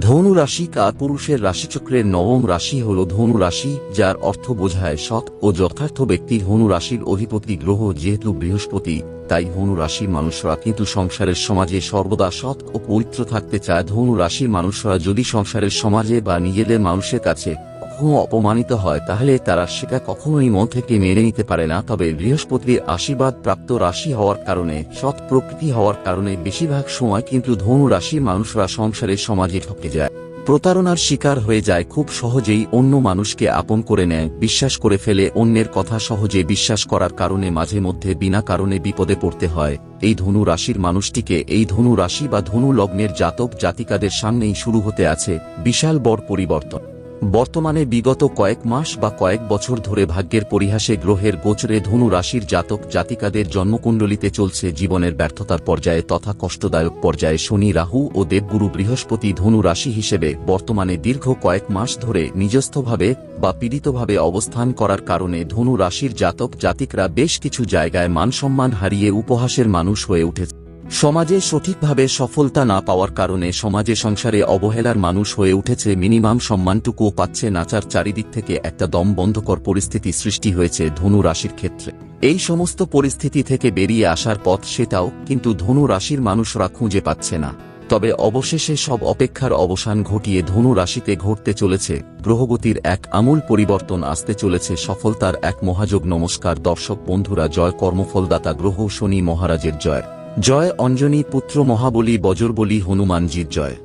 ধনু রাশি কাপুরুষের রাশিচক্রের নবম রাশি হল ধনু রাশি যার অর্থ বোঝায় সৎ ও যথার্থ ব্যক্তি ধনু রাশির অধিপতি গ্রহ যেহেতু বৃহস্পতি, তাই ধনু রাশির মানুষরা কিন্তু সংসারের সমাজে সর্বদা সৎ ও পবিত্র থাকতে চায়। ধনু রাশির মানুষরা যদি সংসারের সমাজে বা নিজেদের মানুষের কাছে অপমানিত হয়, তাহলে তারা সেটা কখনোই মন থেকে মেনে নিতে পারে না। তবে বৃহস্পতির আশীর্বাদ প্রাপ্ত রাশি হওয়ার কারণে, সৎ প্রকৃতি হওয়ার কারণে বেশিরভাগ সময় কিন্তু ধনু রাশির মানুষরা সংসারের সমাজে ঠকে যায়। প্রতারণার শিকার হয়ে যায় খুব সহজেই অন্য মানুষকে আপন করে নেয়, বিশ্বাস করে ফেলে অন্যের কথা সহজে বিশ্বাস করার কারণে মাঝে মধ্যে বিনা কারণে বিপদে পড়তে হয়। এই ধনু রাশির মানুষটিকে এই ধনু রাশি বা ধনু লগ্নের জাতক জাতিকাদের সামনেই শুরু হতে আছে। বিশাল বড় পরিবর্তন। বর্তমানে বিগত কয়েক মাস বা কয়েক বছর ধরে ভাগ্যের পরিহাসে গ্রহের গোচরে ধনু রাশির জাতক জাতিকাদের জন্মকুণ্ডলিতে চলছে জীবনের ব্যর্থতার পর্যায়ে তথা কষ্টদায়ক পর্যায়ে শনি, রাহু ও দেবগুরু বৃহস্পতি ধনু রাশি হিসেবে বর্তমানে দীর্ঘ কয়েক মাস ধরে নিজস্থভাবে বা পীড়িতভাবে অবস্থান করার কারণে ধনু রাশির জাতক জাতিকরা বেশ কিছু জায়গায় মানসম্মান হারিয়ে উপহাসের মানুষ হয়ে উঠেছে। সমাজে সঠিকভাবে সফলতা না পাওয়ার কারণে সমাজে সংসারে অবহেলার মানুষ হয়ে উঠেছে, মিনিমাম সম্মানটুকুও পাচ্ছে নাচার চারিদিক থেকে একটা দম বন্ধকর পরিস্থিতি সৃষ্টি হয়েছে ধনু রাশির ক্ষেত্রে। এই সমস্ত পরিস্থিতি থেকে বেরিয়ে আসার পথ সেটাও, কিন্তু ধনু রাশির মানুষরা খুঁজে পাচ্ছে না। তবে অবশেষে সব অপেক্ষার অবসান ঘটিয়ে ধনু রাশিতে ঘটতে চলেছে। গ্রহগতির এক আমূল পরিবর্তন আসতে চলেছে। সফলতার এক মহাযোগ নমস্কার দর্শক বন্ধুরা, জয় কর্মফলদাতা গ্রহ শনি মহারাজের জয়। জয় অঞ্জনী পুত্র মহাবলী বজরবলী হনুমানজির জয়।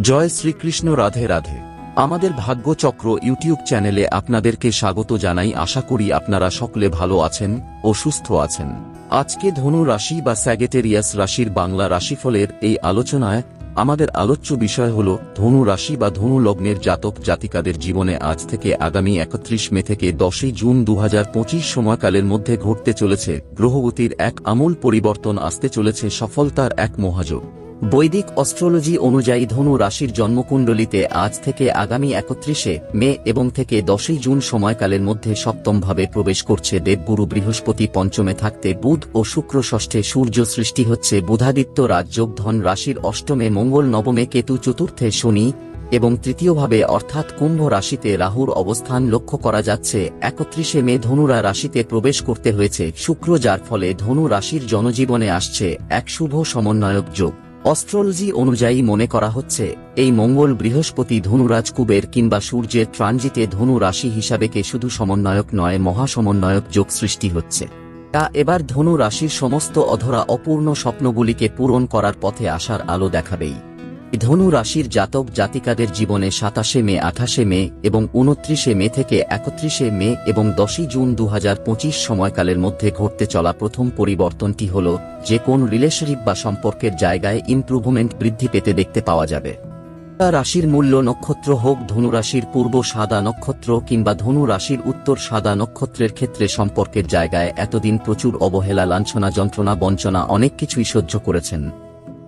জয় শ্রীকৃষ্ণ রাধে রাধে। আমাদের ভাগ্যচক্র ইউটিউব চ্যানেলে আপনাদেরকে স্বাগত জানাই। আশা করি আপনারা সকলে ভালো আছেন ও সুস্থ আছেন। আজকে ধনু রাশি বা স্যাগেটেরিয়াস রাশির বাংলা রাশিফলের এই আলোচনায় আমাদের আলোচ্য বিষয় হল ধনু রাশি বা ধনু লগ্নের জাতক জাতিকাদের জীবনে আজ থেকে আগামী একত্রিশ মে থেকে দশই জুন দুহাজার পঁচিশ সময়কালের মধ্যে ঘটতে চলেছে। গ্রহগতির এক আমূল পরিবর্তন আসতে চলেছে সফলতার এক মহাযোগ। বৈদিক অস্ট্রোলজি অনুযায়ী ধনু রাশির জন্মকুণ্ডলিতে আজ থেকে আগামী একত্রিশে মে এবং থেকে দশই জুন সময়কালের মধ্যে সপ্তমভাবে প্রবেশ করছে দেবগুরু বৃহস্পতি পঞ্চমে থাকতে বুধ ও শুক্র ষষ্ঠে সূর্য সৃষ্টি হচ্ছে বুধাদিত্য রাজযোগ ধন রাশির অষ্টমে মঙ্গল নবমে কেতু চতুর্থে শনি এবং তৃতীয়ভাবে অর্থাৎ কুম্ভ রাশিতে রাহুর অবস্থান লক্ষ্য করা যাচ্ছে। একত্রিশে মে ধনুরা রাশিতে প্রবেশ করতে হয়েছে। শুক্র যার ফলে ধনু রাশির জনজীবনে আসছে। এক শুভ সমন্বয়ক যোগ। অস্ট্রোলজি অনুযায়ী মনে করা হচ্ছে, এই মঙ্গল বৃহস্পতি ধনুরাজ কুবের কিংবা সূর্যের ট্রানজিটে ধনু রাশি হিসাবে কে শুধু সমন্বয়ক নয়, মহাসমন্বয়ক যোগ সৃষ্টি হচ্ছে। তা এবার ধনু রাশির সমস্ত অধরা অপূর্ণ স্বপ্নগুলিকে পূরণ করার পথে আসার আলো দেখাবেই। ধনু রাশির জাতক জাতিকাদের জীবনে সাতাশে মে, আঠাশে মে এবং উনত্রিশে মে থেকে একত্রিশে মে এবং দশই জুন দু হাজার পঁচিশ সময়কালের মধ্যে ঘটতে চলা প্রথম পরিবর্তনটি হল যে কোন রিলেশনশিপ বা সম্পর্কের জায়গায় ইমপ্রুভমেন্ট বৃদ্ধি পেতে দেখতে পাওয়া যাবে। রাশির মূল্য নক্ষত্র হোক ধনুরাশির পূর্ব সাদা নক্ষত্র কিংবা ধনু রাশির উত্তর সাদা নক্ষত্রের ক্ষেত্রে সম্পর্কের জায়গায় এতদিন প্রচুর অবহেলা, লাঞ্ছনা, যন্ত্রণা, বঞ্চনা অনেক কিছুই সহ্য করেছেন।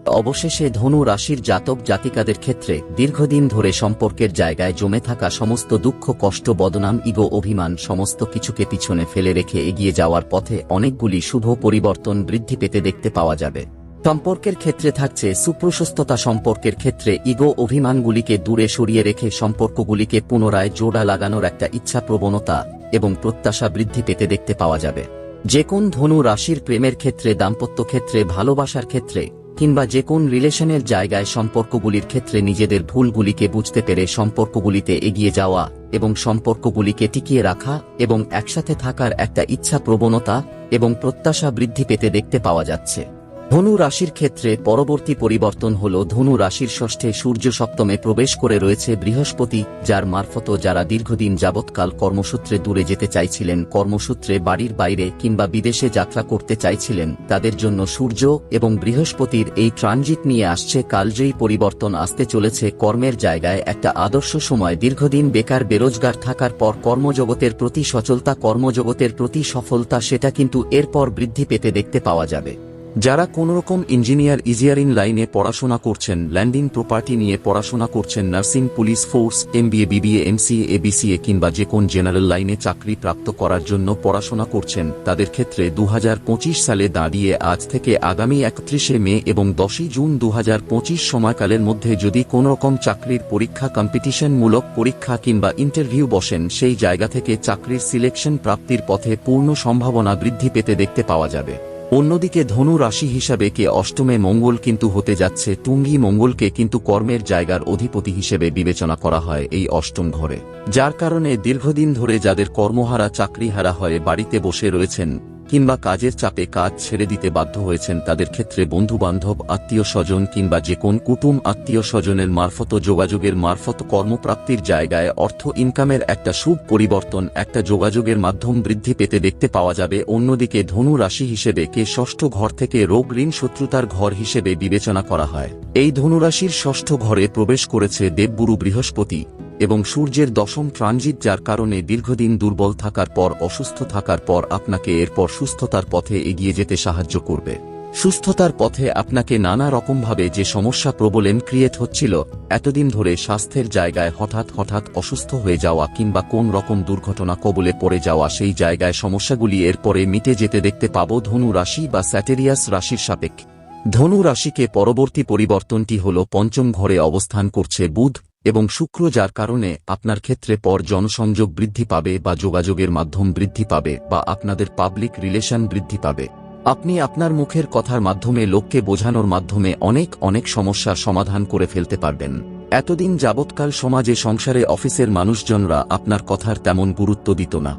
অবশেষে ধনু রাশির জাতক জাতিকাদের ক্ষেত্রে দীর্ঘদিন ধরে সম্পর্কের জায়গায় জমে থাকা সমস্ত দুঃখ, কষ্ট, বদনাম, ইগো, অভিমান সমস্ত কিছুকে পিছনে ফেলে রেখে এগিয়ে যাওয়ার পথে অনেকগুলি শুভ পরিবর্তন বৃদ্ধি পেতে দেখতে পাওয়া যাবে। সম্পর্কের ক্ষেত্রে থাকছে সুপ্রশস্ততা, সম্পর্কের ক্ষেত্রে ইগো অভিমানগুলিকে দূরে সরিয়ে রেখে সম্পর্কগুলিকে পুনরায় জোড়া লাগানোর একটা ইচ্ছা প্রবণতা এবং প্রত্যাশা বৃদ্ধি পেতে দেখতে পাওয়া যাবে। যে কোন ধনু রাশির প্রেমের ক্ষেত্রে, দাম্পত্য ক্ষেত্রে, ভালোবাসার ক্ষেত্রে কিংবা যে কোন রিলেশনের জায়গায় সম্পর্কগুলির ক্ষেত্রে নিজেদের ভুলগুলিকে বুঝতে পেরে সম্পর্কগুলিতে এগিয়ে যাওয়া এবং সম্পর্কগুলিকে টিকিয়ে রাখা এবং একসাথে থাকার একটা ইচ্ছা প্রবণতা এবং প্রত্যাশা বৃদ্ধি পেতে দেখতে পাওয়া যাচ্ছে। ধনু রাশির ক্ষেত্রে পরবর্তী পরিবর্তন হল ধনু রাশির ষষ্ঠে সূর্য সপ্তমে প্রবেশ করে রয়েছে বৃহস্পতি, যার মারফত যারা দীর্ঘদিন যাবৎকাল কর্মসূত্রে দূরে যেতে চাইছিলেন, কর্মসূত্রে বাড়ির বাইরে কিংবা বিদেশে যাত্রা করতে চাইছিলেন, তাদের জন্য সূর্য এবং বৃহস্পতির এই ট্রানজিট নিয়ে আসছে কালজয়ী পরিবর্তন আসতে চলেছে কর্মের জায়গায় একটা আদর্শ সময়। দীর্ঘদিন বেকার বেরোজগার থাকার পর কর্মজগতের প্রতি সচলতা, কর্মজগতের প্রতি সফলতা, সেটা কিন্তু এরপর বৃদ্ধি পেতে দেখতে পাওয়া যাবে। যারা কোনোরকম ইঞ্জিনিয়ার ইঞ্জিনিয়ারিং লাইনে পড়াশোনা করছেন, ল্যান্ডিং প্রপার্টি নিয়ে পড়াশোনা করছেন, nursing, police force, MBA, BBA, MCA, ABCA কিংবা যে কোন জেনারেল লাইনে চাকরি প্রাপ্ত করার জন্য পড়াশোনা করছেন, তাদের ক্ষেত্রে দুহাজার পঁচিশ সালে দাঁড়িয়ে আজ থেকে আগামী একত্রিশে মে এবং দশই জুন দুহাজার পঁচিশ সময়কালের মধ্যে যদি কোনোরকম চাকরির পরীক্ষা কম্পিটিশনমূলক পরীক্ষা কিংবা ইন্টারভিউ বসেন, সেই জায়গা থেকে চাকরির সিলেকশন প্রাপ্তির পথে পূর্ণ সম্ভাবনা বৃদ্ধি পেতে দেখতে পাওয়া যাবে। অন্যদিকে ধনু রাশি হিসাবে কে অষ্টমে মঙ্গল কিন্তু হতে যাচ্ছে টুঙ্গি মঙ্গলকে কিন্তু কর্মের জায়গার অধিপতি হিসেবে বিবেচনা করা হয় এই অষ্টম ঘরে। যার কারণে দীর্ঘদিন ধরে যাদের কর্মহারা, চাকরিহারা হয়ে বাড়িতে বসে রয়েছেন কিংবা কাজের চাপে কাজ ছেড়ে দিতে বাধ্য হয়েছেন তাদের ক্ষেত্রে বন্ধুবান্ধব আত্মীয় স্বজন কিংবা যে কোন কুটুম আত্মীয় স্বজনের মারফত যোগাযোগের মারফত কর্মপ্রাপ্তির জায়গায় অর্থ ইনকামের একটা শুভ পরিবর্তন, একটা যোগাযোগের মাধ্যম বৃদ্ধি পেতে দেখতে পাওয়া যাবে। অন্যদিকে ধনু রাশি হিসেবে কে ষষ্ঠ ঘর থেকে রোগ ঋণ শত্রুতার ঘর হিসেবে বিবেচনা করা হয়। এই ধনুরাশির ষষ্ঠ ঘরে প্রবেশ করেছে দেবগুরু বৃহস্পতি। এবং সূর্যের দশম ট্রানজিট যার কারণে দীর্ঘদিন দুর্বল থাকার পর, অসুস্থ থাকার পর আপনাকে এরপর সুস্থতার পথে এগিয়ে যেতে সাহায্য করবে। সুস্থতার পথে আপনাকে নানা রকমভাবে যে সমস্যা প্রবলেম ক্রিয়েট হচ্ছিল, এতদিন ধরে স্বাস্থ্যের জায়গায় হঠাৎ হঠাৎ অসুস্থ হয়ে যাওয়া কিংবা কোন রকম দুর্ঘটনা কবলে পড়ে যাওয়া সেই জায়গায় সমস্যাগুলি এরপরে মিটে যেতে দেখতে পাব ধনু রাশি বা স্যাটেরিয়াস রাশির সাপেক্ষে। ধনু রাশিকে পরবর্তী পরিবর্তনটি হল পঞ্চম ঘরে অবস্থান করছে বুধ। এবং শুক্র যার কারণে আপনার ক্ষেত্রে পর জনসংযোগ বৃদ্ধি পাবে বা যোগাযোগের মাধ্যম বৃদ্ধি পাবে বা আপনাদের পাবলিক রিলেশন বৃদ্ধি পাবে। আপনি আপনার মুখের কথার মাধ্যমে লোককে বোঝানোর মাধ্যমে অনেক অনেক সমস্যার সমাধান করে ফেলতে পারবেন। এতদিন যাবৎকাল সমাজে সংসারে অফিসের মানুষজনরা আপনার কথার তেমন গুরুত্ব দিত না।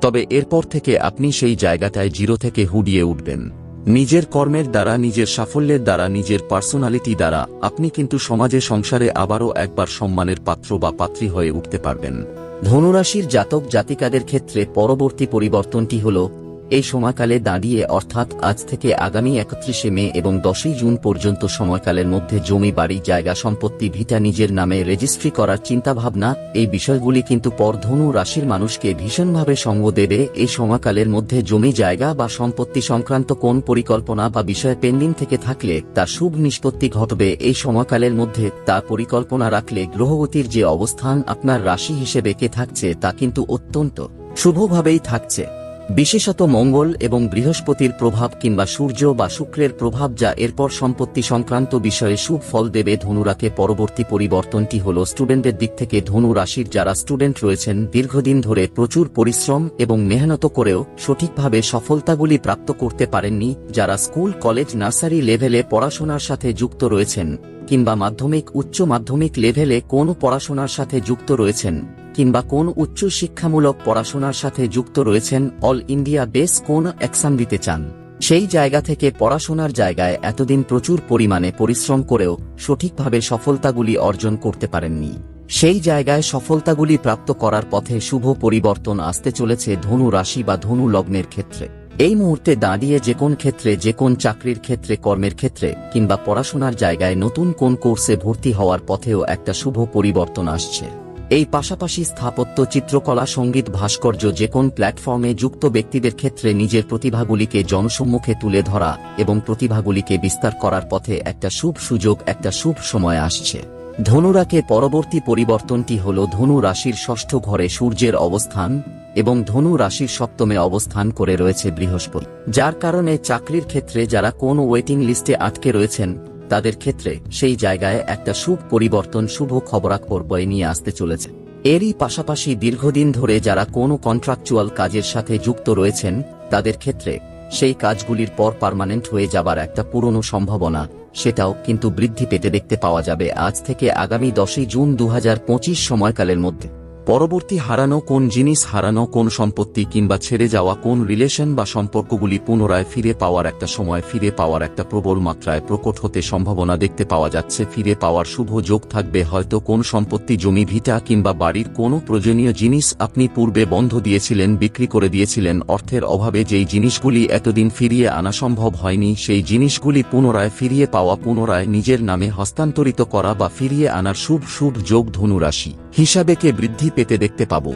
তবে এরপর থেকে আপনি সেই জায়গাটায় জিরো থেকে হুডিয়ে উঠবেন। নিজের কর্মের দ্বারা, নিজের সাফল্যের দ্বারা, নিজের পার্সোনালিটি দ্বারা আপনি কিন্তু সমাজে, সংসারে আবারও একবার সম্মানের পাত্র বা পাত্রী হয়ে উঠতে পারবেন। ধনুরাশির জাতক জাতিকাদের ক্ষেত্রে পরবর্তী পরিবর্তনটি হল এই সময়কালে দাঁড়িয়ে অর্থাৎ আজ থেকে আগামী একত্রিশে মে এবং দশই জুন পর্যন্ত সময়কালের মধ্যে জমি, বাড়ি, জায়গা, সম্পত্তি, ভিটা নিজের নামে রেজিস্ট্রি করার চিন্তাভাবনা, এই বিষয়গুলি কিন্তু পরধনু রাশির মানুষকে ভীষণভাবে সঙ্গ দেবে। এই সময়কালের মধ্যে জমি, জায়গা বা সম্পত্তি সংক্রান্ত কোন পরিকল্পনা বা বিষয় পেন্ডিং থেকে থাকলে তার শুভ নিষ্পত্তি ঘটবে। এই সময়কালের মধ্যে তার পরিকল্পনা রাখলে গ্রহগতির যে অবস্থান আপনার রাশি হিসেবে কে থাকছে তা কিন্তু অত্যন্ত শুভভাবেই থাকছে। বিশেষত মঙ্গল এবং বৃহস্পতির প্রভাব কিংবা সূর্য বা শুক্রের প্রভাব যা এরপর সম্পত্তি সংক্রান্ত বিষয়ে শুভ ফল দেবে ধনুরাকে পরবর্তী পরিবর্তনটি হল স্টুডেন্টদের দিক থেকে ধনু রাশির যারা স্টুডেন্ট রয়েছেন দীর্ঘদিন ধরে প্রচুর পরিশ্রম এবং মেহনত করেও সঠিকভাবে সফলতাগুলি প্রাপ্ত করতে পারেননি, যারা স্কুল, কলেজ, নার্সারি লেভেলে পড়াশোনার সাথে যুক্ত রয়েছেন কিংবা মাধ্যমিক, উচ্চ মাধ্যমিক লেভেলে কোন পড়াশোনার সাথে যুক্ত রয়েছেন। কিংবা কোন উচ্চ শিক্ষামূলক পড়াশোনার সাথে যুক্ত রয়েছেন অল ইন্ডিয়া বেস কোন এক্সাম দিতে চান? সেই জায়গা থেকে পড়াশোনার জায়গায় এতদিন প্রচুর পরিমাণে পরিশ্রম করেও সঠিকভাবে সফলতাগুলি অর্জন করতে পারেননি। সেই জায়গায় সফলতাগুলি প্রাপ্ত করার পথে শুভ পরিবর্তন আসতে চলেছে ধনু রাশি বা ধনু লগ্নের ক্ষেত্রে। এই মুহূর্তে দাঁড়িয়ে যে কোন ক্ষেত্রে, যে কোন চাকরির ক্ষেত্রে, কর্মের ক্ষেত্রে কিংবা পড়াশোনার জায়গায় নতুন কোন কোর্সে ভর্তি হওয়ার পথেও একটা শুভ পরিবর্তন আসছে। এই পাশাপাশি স্থাপত্য, চিত্রকলা, সংগীত, ভাস্কর্য যে কোন প্ল্যাটফর্মে যুক্ত ব্যক্তিদের ক্ষেত্রে নিজের প্রতিভাগুলিকে জনসম্মুখে তুলে ধরা এবং প্রতিভাগুলিকে বিস্তার করার পথে একটা শুভ সুযোগ, একটা শুভ সময় আসছে। ধনুরাকে পরবর্তী পরিবর্তনটি হল ধনু রাশির ষষ্ঠ ঘরে সূর্যের অবস্থান এবং ধনু রাশির সপ্তমে অবস্থান করে রয়েছে বৃহস্পতি। যার কারণে চাকরির ক্ষেত্রে যারা কোন ওয়েটিং লিস্টে আটকে রয়েছেন তাদের ক্ষেত্রে সেই জায়গায় একটা শুভ পরিবর্তন, শুভ খবরাখবর বয়ে নিয়ে আসতে চলেছে। এরই পাশাপাশি দীর্ঘদিন ধরে যারা কোনো কন্ট্রাকচুয়াল কাজের সাথে যুক্ত রয়েছেন, তাদের ক্ষেত্রে সেই কাজগুলির পর পার্মানেন্ট হয়ে যাবার একটা পুরনো সম্ভাবনা, সেটাও কিন্তু বৃদ্ধি পেতে দেখতে পাওয়া যাবে আজ থেকে আগামী দশই জুন দু হাজার পঁচিশ সময়কালের মধ্যে। পরবর্তী হারানো কোন জিনিস, হারানো কোন সম্পত্তি কিংবা ছেড়ে যাওয়া কোন রিলেশন বা সম্পর্কগুলি পুনরায় ফিরে পাওয়ার একটা সময়, ফিরে পাওয়ার একটা প্রবল মাত্রায় প্রকট হতে সম্ভাবনা দেখতে পাওয়া যাচ্ছে। ফিরে পাওয়ার শুভ যোগ থাকবে হয়তো কোন সম্পত্তি, জমি, ভিটা কিংবা বাড়ির কোনো প্রয়োজনীয় জিনিস আপনি পূর্বে বন্ধ দিয়েছিলেন, বিক্রি করে দিয়েছিলেন। অর্থের অভাবে যেই জিনিসগুলি এতদিন ফিরিয়ে আনা সম্ভব হয়নি, সেই জিনিসগুলি পুনরায় ফিরিয়ে পাওয়া, পুনরায় নিজের নামে হস্তান্তরিত করা বা ফিরিয়ে আনার শুভ শুভ যোগ ধনুরাশি হিসাবে কে বৃদ্ধি পেতে দেখতে পাব।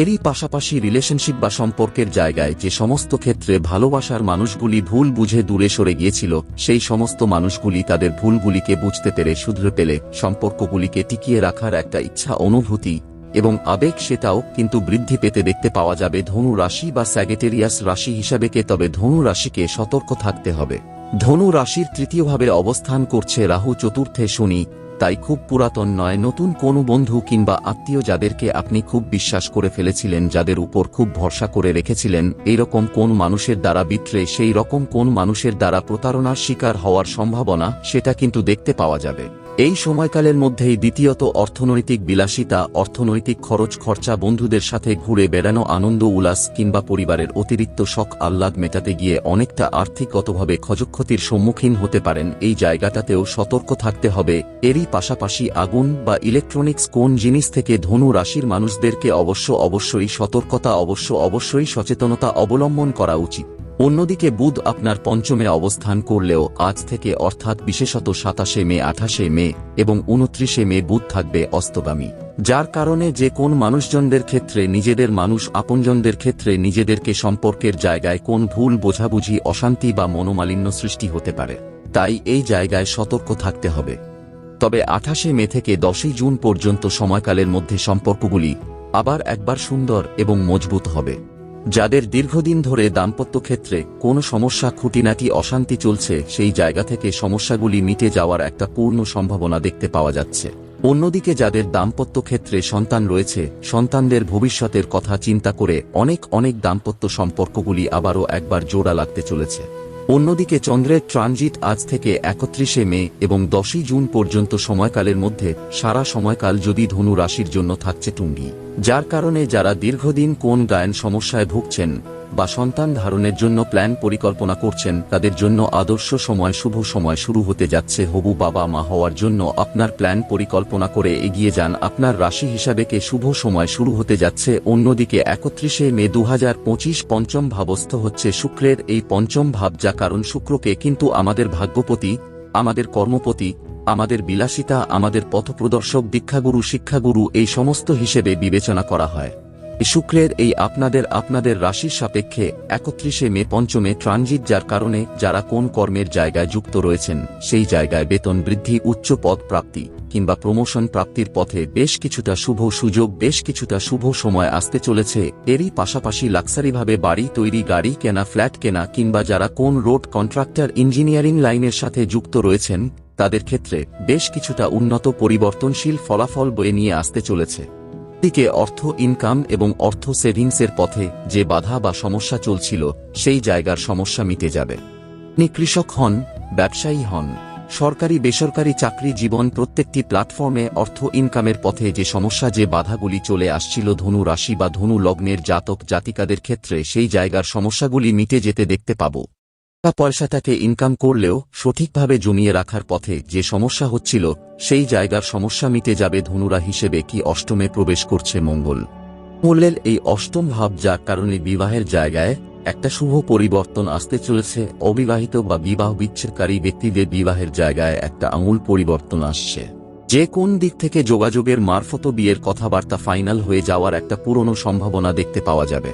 এরই পাশাপাশি রিলেশনশিপ বা সম্পর্কের জায়গায় যে সমস্ত ক্ষেত্রে ভালোবাসার মানুষগুলি ভুল বুঝে দূরে সরে গিয়েছিল, সেই সমস্ত মানুষগুলি তাদের ভুলগুলিকে বুঝতে পেরে শুধরে পেলে সম্পর্কগুলিকে টিকিয়ে রাখার একটা ইচ্ছা, অনুভূতি এবং আবেগ সেটাও কিন্তু বৃদ্ধি পেতে দেখতে পাওয়া যাবে ধনু রাশি বা স্যাগেটেরিয়াস রাশি হিসাবেকে তবে ধনু রাশিকে সতর্ক থাকতে হবে। ধনু রাশির তৃতীয়ভাবে অবস্থান করছে রাহু চতুর্থে শনি তাই খুব পুরাতন নয়, নতুন কোনো বন্ধু কিংবা আত্মীয় যাদেরকে আপনি খুব বিশ্বাস করে ফেলেছিলেন, যাদের উপর খুব ভরসা করে রেখেছিলেন এইরকম কোন মানুষের দ্বারা বিত্রে সেই রকম কোন মানুষের দ্বারা প্রতারণার শিকার হওয়ার সম্ভাবনা, সেটা কিন্তু দেখতে পাওয়া যাবে। এই সময়কালের মধ্যেই দ্বিতীয়ত অর্থনৈতিক বিলাসিতা, অর্থনৈতিক খরচ খরচা বন্ধুদের সাথে ঘুরে বেড়ানো আনন্দ, উল্লাস কিংবা পরিবারের অতিরিক্ত শখ আহ্লাদ মেটাতে গিয়ে অনেকটা আর্থিকগতভাবে ক্ষয়ক্ষতির সম্মুখীন হতে পারেন। এই জায়গাটাতেও সতর্ক থাকতে হবে। এরই পাশাপাশি আগুন বা ইলেকট্রনিক্স কোন জিনিস থেকে ধনু রাশির মানুষদেরকে অবশ্য অবশ্যই সতর্কতা, অবশ্য অবশ্যই সচেতনতা অবলম্বন করা উচিত। অন্যদিকে বুধ আপনার পঞ্চমে অবস্থান করলেও আজ থেকে অর্থাৎ বিশেষত সাতাশে মে, আঠাশে মে এবং উনত্রিশে মে বুধ থাকবে অস্তগামী, যার কারণে যে কোন মানুষজনদের ক্ষেত্রে নিজেদের মানুষ আপনজনদের ক্ষেত্রে নিজেদেরকে সম্পর্কের জায়গায় কোন ভুল বোঝাবুঝি, অশান্তি বা মনোমালিন্য সৃষ্টি হতে পারে, তাই এই জায়গায় সতর্ক থাকতে হবে। তবে আঠাশে মে থেকে দশই জুন পর্যন্ত সময়কালের মধ্যে সম্পর্কগুলি আবার একবার সুন্দর এবং মজবুত হবে। যাদের দীর্ঘদিন ধরে দাম্পত্য ক্ষেত্রে কোনো সমস্যা, খুঁটিনাটি, অশান্তি চলছে, সেই জায়গা থেকে সমস্যাগুলি মিটে যাওয়ার একটা পূর্ণ সম্ভাবনা দেখতে পাওয়া যাচ্ছে। অন্যদিকে যাদের দাম্পত্য ক্ষেত্রে সন্তান রয়েছে, সন্তানদের ভবিষ্যতের কথা চিন্তা করে অনেক অনেক দাম্পত্য সম্পর্কগুলি আবারও একবার জোড়া লাগতে চলেছে। অন্যদিকে চন্দ্রের ট্রানজিট আজ থেকে একত্রিশে মে এবং দশই জুন পর্যন্ত সময়কালের মধ্যে সারা সময়কাল যদি ধনু রাশির জন্য থাকছে টুঙ্গি, যার কারণে যারা দীর্ঘদিন কোন গায়ন সমস্যায় ভুগছেন বা সন্তান ধারণের জন্য প্ল্যান পরিকল্পনা করছেন, তাদের জন্য আদর্শ সময়, শুভ সময় শুরু হতে যাচ্ছে। হবু বাবা মা হওয়ার জন্য আপনার প্ল্যান পরিকল্পনা করে এগিয়ে যান। আপনার রাশি হিসাবে কে শুভ সময় শুরু হতে যাচ্ছে। অন্যদিকে একত্রিশে মে দু পঞ্চম ভাবস্থ হচ্ছে শুক্রের এই পঞ্চম ভাব যা কারণ শুক্রকে কিন্তু আমাদের ভাগ্যপতি, আমাদের কর্মপতি, আমাদের বিলাসিতা, আমাদের পথপ্রদর্শক, দীক্ষাগুরু, শিক্ষাগুরু এই সমস্ত হিসেবে বিবেচনা করা হয়। শুক্রের এই আপনাদের আপনাদের রাশির সাপেক্ষে একত্রিশে মে পঞ্চমে ট্রানজিট যার কারণে যারা কোন কর্মের জায়গায় যুক্ত রয়েছেন, সেই জায়গায় বেতন বৃদ্ধি, উচ্চ পদ প্রাপ্তি কিংবা প্রমোশন প্রাপ্তির পথে বেশ কিছুটা শুভ সুযোগ, বেশ কিছুটা শুভ সময় আসতে চলেছে। এরই পাশাপাশি লাক্সারিভাবে বাড়ি তৈরি, গাড়ি কেনা, ফ্ল্যাট কেনা কিংবা যারা কোন রোড কন্ট্রাক্টর ইঞ্জিনিয়ারিং লাইনের সাথে যুক্ত রয়েছেন, তাদের ক্ষেত্রে বেশ কিছুটা উন্নত পরিবর্তনশীল ফলাফল বয়ে নিয়ে আসতে চলেছে। দিকে অর্থ ইনকাম এবং অর্থ সেভিংসের পথে যে বাধা বা সমস্যা চলছিল, সেই জায়গার সমস্যা মিটে যাবে। আপনি কৃষক হন, ব্যবসায়ী হন, সরকারি, বেসরকারি চাকরি জীবন প্রত্যেকটি প্ল্যাটফর্মে অর্থ ইনকামের পথে যে সমস্যা, যে বাধাগুলি চলে আসছিল ধনু রাশি বা ধনু লগ্নের জাতক জাতিকাদের ক্ষেত্রে, সেই জায়গার সমস্যাগুলি মিটে যেতে দেখতে পাব। টাকা পয়সাটাকে ইনকাম করলেও সঠিকভাবে জমিয়ে রাখার পথে যে সমস্যা হচ্ছিল, সেই জায়গার সমস্যা মিটে যাবে ধনুরা হিসেবে কি অষ্টমে প্রবেশ করছে মঙ্গল। মঙ্গলের এই অষ্টম ভাব যার কারণে বিবাহের জায়গায় একটা শুভ পরিবর্তন আসতে চলেছে, অবিবাহিত বা বিবাহ বিচ্ছেদকারী ব্যক্তিদের বিবাহের জায়গায় একটা আমূল পরিবর্তন আসছে। যে কোন দিক থেকে যোগাযোগের মারফত বিয়ের কথাবার্তা ফাইনাল হয়ে যাওয়ার একটা পুরনো সম্ভাবনা দেখতে পাওয়া যাবে।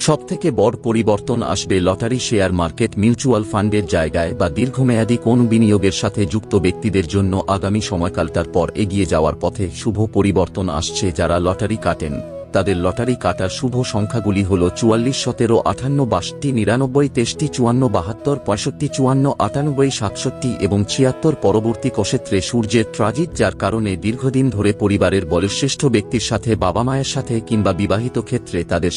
সবথেকে বড় পরিবর্তন আসবে লটারি শেয়ার মার্কেট মিউচুয়াল ফান্ডের জায়গায় বা দীর্ঘমেয়াদী কোন বিনিয়োগের সাথে যুক্ত ব্যক্তিদের জন্য আগামী সময়কালটার পর এগিয়ে যাওয়ার পথে শুভ পরিবর্তন আসছে যারা লটারি কাটেন। তাদের লটারি কাটার শুভ সংখ্যাগুলি হল চুয়াল্লিশ সতেরো আঠান্ন বাষট্টি নিরানব্বই তেষ্টি চুয়ান্ন বাহাত্তর পঁয়ষট্টি চুয়ান্ন আটানব্বই সাতষট্টি এবং ছিয়াত্তর পরবর্তী কক্ষেত্রে সূর্যের ট্রাজিট, যার কারণে দীর্ঘদিন ধরে পরিবারের বয়োশ্রেষ্ঠ ব্যক্তির সাথে বাবা মায়ের সাথে কিংবা বিবাহিত ক্ষেত্রে তাদের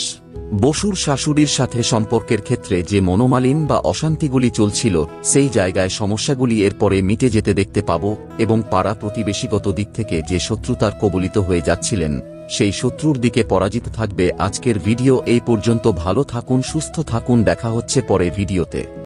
বসুর শাশুড়ির সাথে সম্পর্কের ক্ষেত্রে যে মনোমালিন বা অশান্তিগুলি চলছিল, সেই জায়গায় সমস্যাগুলি এরপরে মিটে যেতে দেখতে পাব এবং পাড়া প্রতিবেশীগত দিক থেকে যে শত্রুতার কবলিত হয়ে যাচ্ছিলেন। সেই শত্রুর দিকে পরাজিত থাকবে। আজকের ভিডিও এই পর্যন্ত। ভালো থাকুন, সুস্থ থাকুন। দেখা হচ্ছে পরে ভিডিওতে।